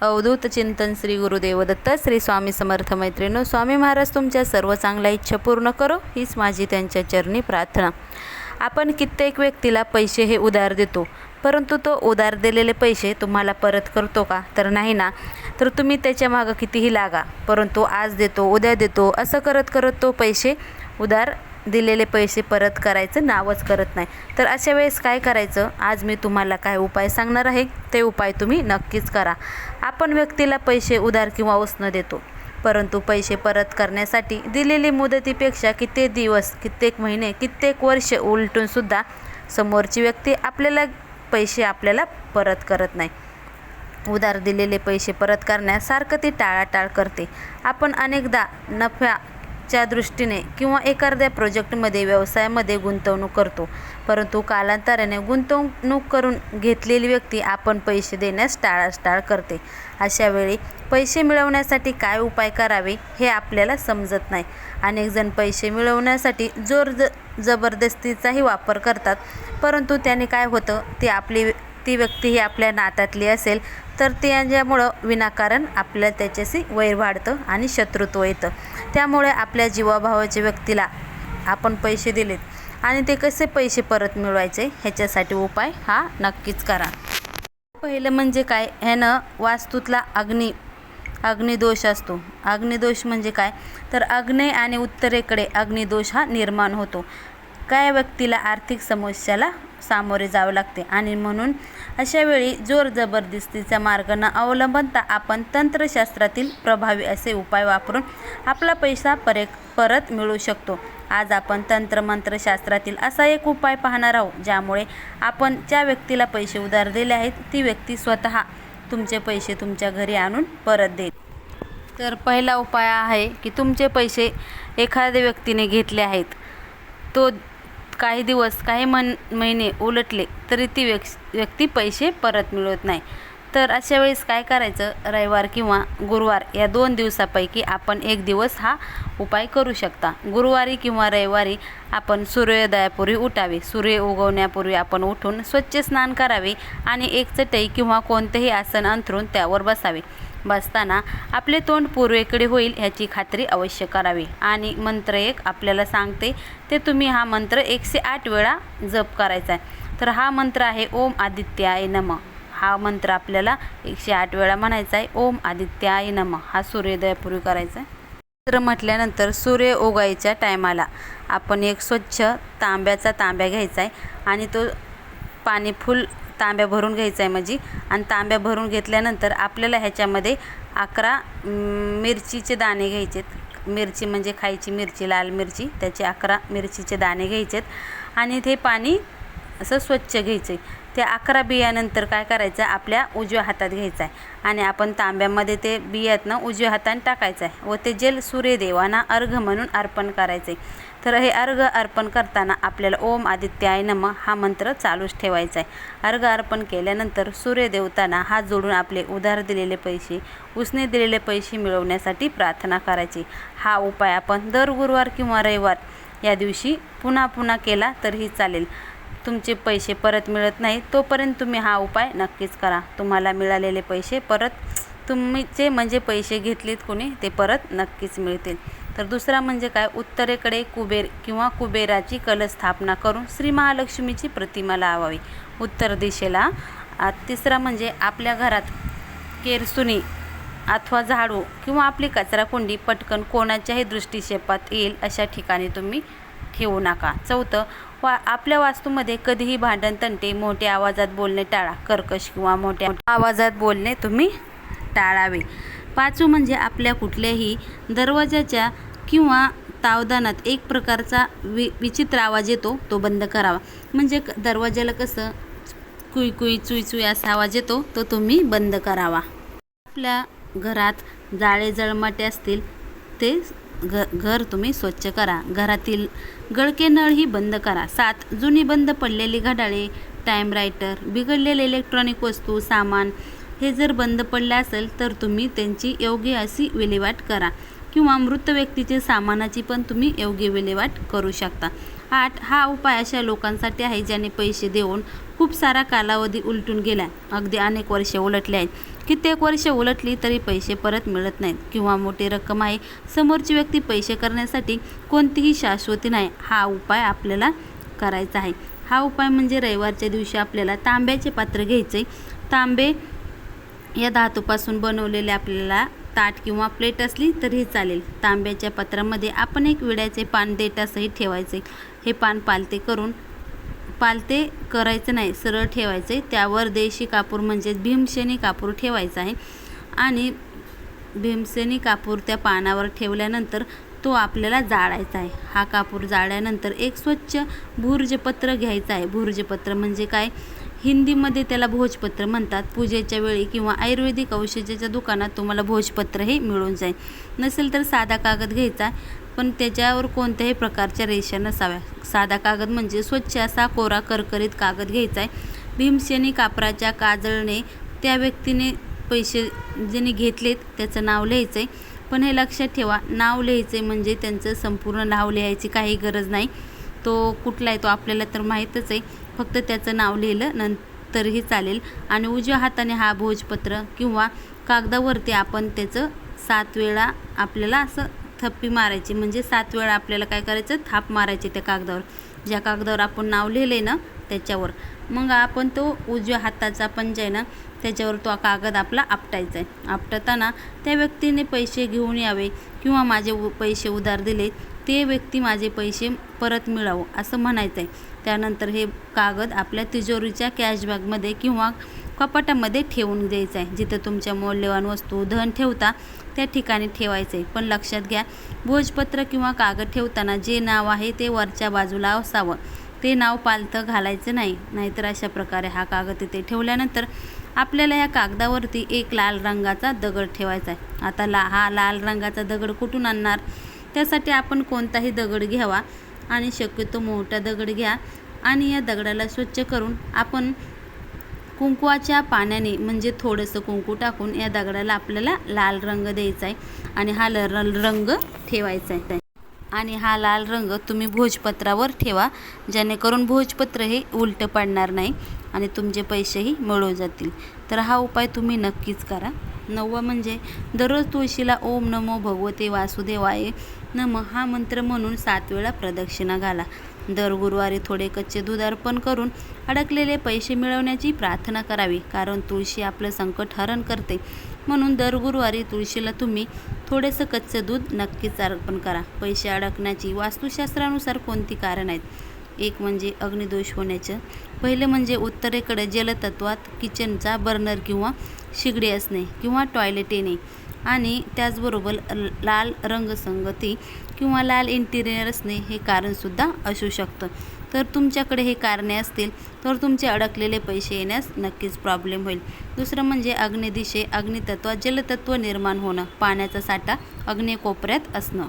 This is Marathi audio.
अवधूत चिंतन श्री गुरुदेव दत्त श्री स्वामी समर्थ मैत्रिणू स्वामी महाराज तुमच्या सर्व चांगल्या इच्छा पूर्ण करो हीच माझी त्यांच्या चरणी प्रार्थना. आपण कित्येक व्यक्तीला पैसे हे उधार देतो परंतु तो उधार दिलेले पैसे तुम्हाला परत करतो का? तर नाही ना. तर तुम्ही त्याच्या मागं कितीही लागा परंतु आज देतो उद्या देतो असं करत करत तो पैसे उधार दिलेले पैसे परत करायचं नावच करत नाही. तर अशा वेळेस काय करायचं? आज मी तुम्हाला काय उपाय सांगणार आहे. ते उपाय तुम्ही नक्कीच करा. आपण व्यक्तीला पैसे उधार किंवा उसनं देतो. परंतु पैसे परत करण्यासाठी दिलेली मुदतीपेक्षा कित्येक दिवस कित्येक महिने कित्येक वर्ष उलटूनसुद्धा समोरची व्यक्ती आपल्याला पैसे आपल्याला परत करत नाही. उधार दिलेले पैसे परत करण्यासारखं ती टाळाटाळ करते. आपण अनेकदा च्या दृष्टीने किंवा एखाद्या प्रोजेक्टमध्ये व्यवसायामध्ये गुंतवणूक करतो. परंतु कालांतराने गुंतवणूक करून घेतलेली व्यक्ती आपण पैसे देण्यास टाळाटाळ करते. अशा वेळी पैसे मिळवण्यासाठी काय उपाय करावे हे आपल्याला समजत नाही. अनेक जण पैसे मिळवण्यासाठी जोर ज जबरदस्तीचाही वापर करतात. परंतु त्याने काय होतं ते आपली ती व्यक्ती ही आपल्या नात्यातली असेल तर त्याच्यामुळं विनाकारण आपल्या त्याच्याशी वैर वाढतं आणि शत्रुत्व येतं. त्यामुळे आपल्या जीवाभावाच्या व्यक्तीला आपण पैसे दिलेत आणि ते कसे पैसे परत मिळवायचे ह्याच्यासाठी उपाय हा नक्कीच करा. पहिलं म्हणजे काय? ह्यानं वास्तूतला अग्नी अग्निदोष असतो. अग्निदोष म्हणजे काय? तर अग्ने आणि उत्तरेकडे अग्निदोष हा निर्माण होतो. काय व्यक्तीला आर्थिक समस्याला सामोरे जावे लागते. आणि म्हणून अशा वेळी जोर जबरदस्तीचा मार्ग न अवलंबता आपण तंत्रशास्त्रातील प्रभावी असे उपाय वापरून आपला पैसा परे परत मिळू शकतो. आज आपण तंत्रमंत्रशास्त्रातील असा एक उपाय पाहणार आहोत ज्यामुळे आपण ज्या व्यक्तीला पैसे उधार दिले आहेत ती व्यक्ती स्वतः तुमचे पैसे तुमच्या घरी आणून परत देईल. तर पहिला उपाय आहे की तुमचे पैसे एखाद्या व्यक्तीने घेतले आहेत तो काही दिवस काही मन महिने उलटले तरी ती व्यक् व्यक्ती पैसे परत मिळवत नाही. तर अशा वेळेस काय करायचं? रविवार किंवा गुरुवार या दोन दिवसापैकी आपण एक दिवस हा उपाय करू शकता. गुरुवारी किंवा रविवारी आपण सूर्योदयापूर्वी उठावे. सूर्य उगवण्यापूर्वी आपण उठून स्वच्छ स्नान करावे आणि एक चटई किंवा कोणतेही आसन अंथरून त्यावर बसावे. बसताना आपले तोंड पूर्वेकडे होईल ह्याची खात्री अवश्य करावी. आणि मंत्र एक आपल्याला सांगते ते तुम्ही हा मंत्र एकशे आठ वेळा जप करायचा आहे. तर हा मंत्र आहे ओम आदित्याय नम. हा मंत्र आपल्याला एकशे आठ वेळा म्हणायचा आहे ओम आदित्याय नम. हा सूर्योदयापूर्वी करायचा आहे. मंत्र म्हटल्यानंतर सूर्य उगायच्या टायमाला आपण एक स्वच्छ तांब्याचा तांब्या घ्यायचा आहे आणि तो पाणी फुल तांब्या भरून घ्यायचा आहे म्हणजे आणि तांब्या भरून घेतल्यानंतर आपल्याला ह्याच्यामध्ये अकरा मिरचीचे दाणे घ्यायचेत. मिरची म्हणजे खायची मिरची लाल मिरची त्याचे अकरा मिरचीचे दाणे घ्यायचेत. आणि ते पाणी असं स्वच्छ घ्यायचं आहे त्या अकरा बियानंतर काय करायचं आपल्या उजव्या हातात घ्यायचं आहे. आणि आपण तांब्यामध्ये ते बियातनं उजव्या हाताने टाकायचं आहे. व ते जेल सूर्यदेवांना अर्घ म्हणून अर्पण करायचं आहे तर हे अर्घ अर्पण करताना आपल्याला ओम आदित्याय नम हा मंत्र चालूच ठेवायचा आहे. अर्घ अर्पण केल्यानंतर सूर्यदेवतांना हात जोडून आपले उधार दिलेले पैसे उसने दिलेले पैसे मिळवण्यासाठी प्रार्थना करायची. हा उपाय आपण दर गुरुवार किंवा रविवार या दिवशी पुन्हा पुन्हा केला तरीही चालेल. तुमचे पैसे परत मिळत नाही तोपर्यंत तुम्ही हा उपाय नक्कीच करा. तुम्हाला मिळालेले पैसे परत तुम्हीचे म्हणजे पैसे घेतलेत कोणी ते परत नक्कीच मिळतील. तर दुसरा म्हणजे काय? उत्तरेकडे कुबेर किंवा कुबेराची कलस्थापना करून श्री महालक्ष्मीची प्रतिमा लावावी. उत्तर दिशेला. तिसरा म्हणजे आपल्या घरात केरसुनी अथवा झाडू किंवा आपली कचराकुंडी पटकन कोणाच्याही दृष्टिक्षेपात येईल अशा ठिकाणी तुम्ही ठेवू नका. चौथं वा आपल्या वास्तूमध्ये कधीही भांडण तंटे मोठ्या आवाजात बोलणे टाळा. कर्कश किंवा मोठ्या आवाजात बोलणे तुम्ही टाळावे. पाचवं म्हणजे आपल्या कुठल्याही दरवाजाच्या किंवा तावदानात एक प्रकारचा वि विचित्र आवाज येतो तो बंद करावा. म्हणजे दरवाज्याला दरवाजाला कसं कुई कुई चुई चुई असा आवाज येतो तो तुम्ही बंद करावा. आपल्या घरात जाळे जळमाटे असतील ते घ घर तुम्ही स्वच्छ करा. घरातील गळके नळही बंद करा. सात जुनी बंद पडलेली घड्याळे टाईम रायटर बिघडलेले इलेक्ट्रॉनिक वस्तू सामान हे जर बंद पडले असेल तर तुम्ही त्यांची योग्य अशी विल्हेवाट करा. किंवा मृत व्यक्तीचे सामानाची पण तुम्ही योग्य विल्हेवाट करू शकता. आठ हा उपाय अशा लोकांसाठी आहे ज्याने पैसे देऊन खूप सारा कालावधी उलटून गेला. अगदी अनेक वर्षे उलटले आहेत. कित्येक वर्ष उलटली तरी पैसे परत मिळत नाहीत किंवा मोठी रक्कम आहे. समोरची व्यक्ती पैसे करण्यासाठी कोणतीही शाश्वती नाही. हा उपाय आपल्याला करायचा आहे. हा उपाय म्हणजे रविवारच्या दिवशी आपल्याला तांब्याचे पात्र घ्यायचे. तांबे या धातूपासून बनवलेले आपल्याला ताट किंवा प्लेट असली तरीही चालेल. तांब्याच्या पात्रामध्ये आपण एक विड्याचे पान देठासहित ठेवायचे. हे पान पालते करून पालते करायचं नाही सरळ ठेवायचे. त्यावर देशी कापूर म्हणजेच भीमसेनी कापूर ठेवायचा आहे. आणि भीमसेनी कापूर त्या पानावर ठेवल्यानंतर तो आपल्याला जाळायचा आहे. हा कापूर जाळल्यानंतर एक स्वच्छ भुर्जपत्र घ्यायचं आहे. भुर्जपत्र म्हणजे काय? हिंदीमध्ये त्याला भोजपत्र म्हणतात. पूजेच्या वेळी किंवा आयुर्वेदिक औषधाच्या दुकानात तुम्हाला भोजपत्र हे मिळून जाईल. नसेल तर साधा कागद घ्यायचा पण त्याच्यावर कोणत्याही प्रकारच्या रेषा नसाव्या. साधा कागद म्हणजे स्वच्छ असा कोरा करकरीत कागद घ्यायचा आहे. भीमसेनी कापराच्या काजळने त्या व्यक्तीने पैसे ज्याने घेतलेत त्याचं नाव लिहायचं आहे पण हे लक्षात ठेवा नाव लिहायचं आहे म्हणजे त्यांचं संपूर्ण नाव लिहायची काही गरज नाही. तो कुठला आहे तो आपल्याला तर माहीतच आहे. फक्त त्याचं नाव लिहिलं नंतरही चालेल. आणि उजव्या हाताने हा भोजपत्र किंवा कागदावरती आपण त्याचं सात वेळा आपल्याला असं थप्पी मारायची म्हणजे सात वेळा आपल्याला काय करायचं? थाप मारायची त्या कागदावर. ज्या कागदावर आपण नाव लिहिलं आहे ना त्याच्यावर. मग आपण तो उजव्या हाताचा पंजा आहे ना त्याच्यावर तो कागद आपला आपटायचा आहे आपटताना त्या व्यक्तीने पैसे घेऊन यावे किंवा माझे उ पैसे उधार दिले ते व्यक्ती माझे पैसे परत मिळावं असं म्हणायचं आहे त्यानंतर हे कागद आपल्या तिजोरीच्या कॅशबॅगमध्ये किंवा कपाटामध्ये ठेवून द्यायचं आहे जिथं तुमच्या मौल्यवान वस्तू धन ठेवता त्या ठिकाणी ठेवायचं आहे पण लक्षात घ्या भोजपत्र किंवा कागद ठेवताना जे नाव आहे ते वरच्या बाजूला असावं. ते नाव पालथं घालायचं नाही. नाहीतर अशा प्रकारे हा कागद तिथे ठेवल्यानंतर आपल्याला या कागदावरती एक लाल रंगाचा दगड ठेवायचा आहे आता ला हा लाल रंगाचा दगड कुठून आणणार? त्यासाठी आपण कोणताही दगड घ्यावा आणि शक्यतो मोठा दगड घ्या आणि या दगडाला स्वच्छ करून आपण कुंकवाच्या पाण्याने म्हणजे थोडंसं कुंकू टाकून या दगडाला आपल्याला लाल रंग द्यायचा आहे आणि हा ल रंग ठेवायचा आहे आणि हा लाल रंग तुम्ही भोजपत्रावर ठेवा जेणेकरून भोजपत्र हे उलटं पडणार नाही आणि तुमचे पैसेही मिळून जातील. तर हा उपाय तुम्ही नक्कीच करा. नववा म्हणजे दररोज तुळशीला ओम नमो भगवते वासुदेवाय नम हा मंत्र म्हणून सात वेळा प्रदक्षिणा घाला. दर गुरुवारी थोडे कच्चे दूध अर्पण करून अडकलेले पैसे मिळवण्याची प्रार्थना करावी कारण तुळशी आपलं संकट हरण करते. म्हणून दर गुरुवारी तुळशीला तुम्ही थोडेसं कच्चं दूध नक्कीच अर्पण करा. पैसे अडकण्याची वास्तुशास्त्रानुसार कोणती कारण आहेत? एक म्हणजे अग्निदोष होण्याचं पहिलं म्हणजे उत्तरेकडे जलतत्वात किचनचा बर्नर किंवा शिगडी असणे किंवा टॉयलेट येणे. आणि त्याचबरोबर लाल रंगसंगती किंवा लाल इंटिरियर असणे हे कारणसुद्धा असू शकतं. तर तुमच्याकडे हे कारणे असतील तर तुमचे अडकलेले पैसे येण्यास नक्कीच प्रॉब्लेम होईल. दुसरं म्हणजे अग्निदिशे अग्नितत्व जलतत्व निर्माण होणं पाण्याचा साठा अग्निकोपऱ्यात असणं.